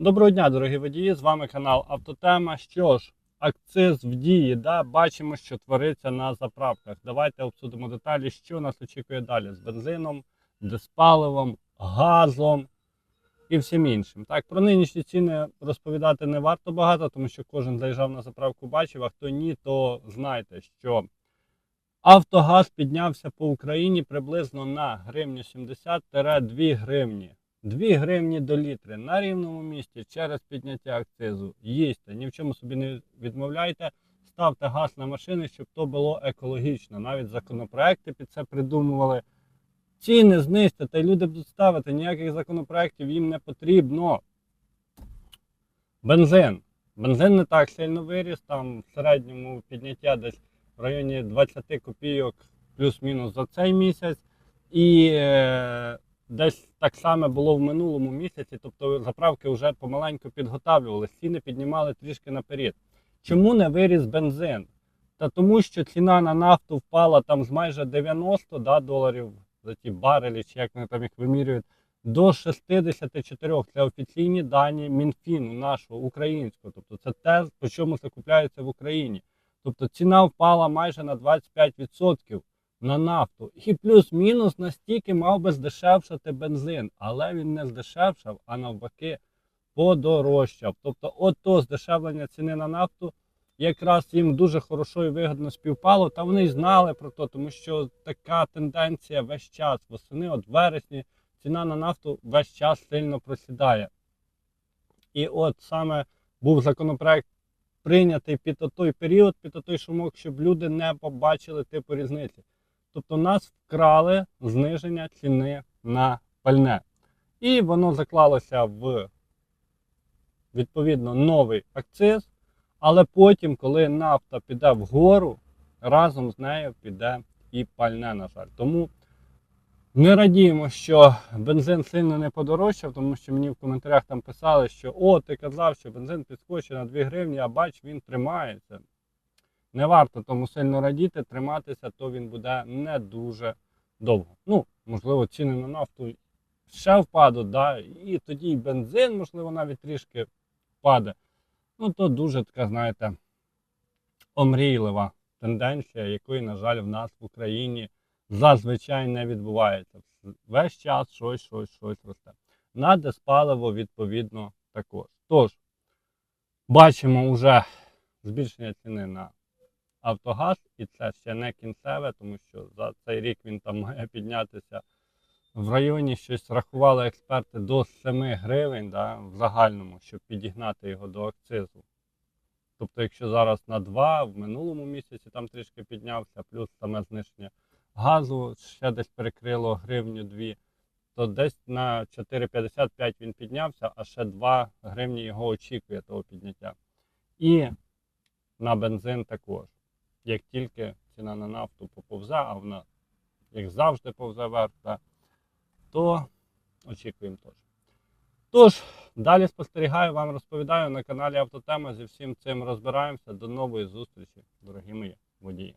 Доброго дня, дорогі водії! З вами канал Автотема. Що ж, акциз в дії, да? бачимо, що твориться на заправках. Давайте обсудимо деталі, що нас очікує далі з бензином, диспаливом, газом і всім іншим. Так, про нинішні ціни розповідати не варто багато, тому що кожен заїжджав на заправку, бачив, а хто ні, то знайте, що Автогаз піднявся по Україні приблизно на гривню 70-2 гривні. 2 гривні до літри на рівному місці через підняття акцизу. Їсти, ні в чому собі не відмовляйте, ставте газ на машини, щоб то було екологічно. Навіть законопроекти під це придумували. Ціни знизьте, та й люди будуть ставити, ніяких законопроєктів їм не потрібно. Бензин. Бензин не так сильно виріс, там в середньому підняття десь в районі 20 копійок плюс-мінус за цей місяць. І е, десь так само було в минулому місяці, тобто заправки вже помаленьку підготавлювали, ціни піднімали трішки наперед. Чому не виріс бензин? Та тому, що ціна на нафту впала там з майже 90 да, доларів за ті барелі, чи як вони там їх вимірюють, до 64. Це офіційні дані Мінфіну нашого українського. Тобто це те, по чому закупляється в Україні. Тобто ціна впала майже на 25% на нафту. І плюс-мінус настільки мав би здешевшати бензин, але він не здешевшав, а навпаки подорожчав. Тобто, от то здешевлення ціни на нафту якраз їм дуже хорошо і вигідно співпало, та вони й знали про то, тому що така тенденція весь час восени, от вересні, ціна на нафту весь час сильно просідає. І от саме був законопроект прийнятий під той період, під той шумок, щоб люди не побачили типу різниці. Тобто нас вкрали зниження ціни на пальне. І воно заклалося в відповідно новий акциз. Але потім, коли нафта піде вгору, разом з нею піде і пальне, на жаль. Тому не радіємо, що бензин сильно не подорожчав, тому що мені в коментарях там писали, що о, ти казав, що бензин підскочить на 2 гривні, а бач, він тримається. Не варто тому сильно радіти, триматися, то він буде не дуже довго. Ну, можливо, ціни на нафту ще впадуть, да? і тоді і бензин, можливо, навіть трішки впаде. Ну, то дуже така, знаєте, омрійлива тенденція, якої, на жаль, в нас в Україні зазвичай не відбувається. Весь час щось, щось, щось росте. На диспаливо, відповідно, також. Тож, бачимо вже збільшення ціни на Автогаз, і це ще не кінцеве, тому що за цей рік він там має піднятися в районі щось рахували експерти до 7 гривень да, в загальному, щоб підігнати його до акцизу. Тобто, якщо зараз на 2, в минулому місяці там трішки піднявся, плюс саме зниження газу ще десь перекрило гривню 2, то десь на 4,55 він піднявся, а ще 2 гривні його очікує того підняття. І на бензин також. Як тільки ціна на нафту поповзе, а вона, як завжди, повзе вверх, то очікуємо теж. Тож, далі спостерігаю, вам розповідаю на каналі Автотема. Зі всім цим розбираємося. До нової зустрічі, дорогі мої водії.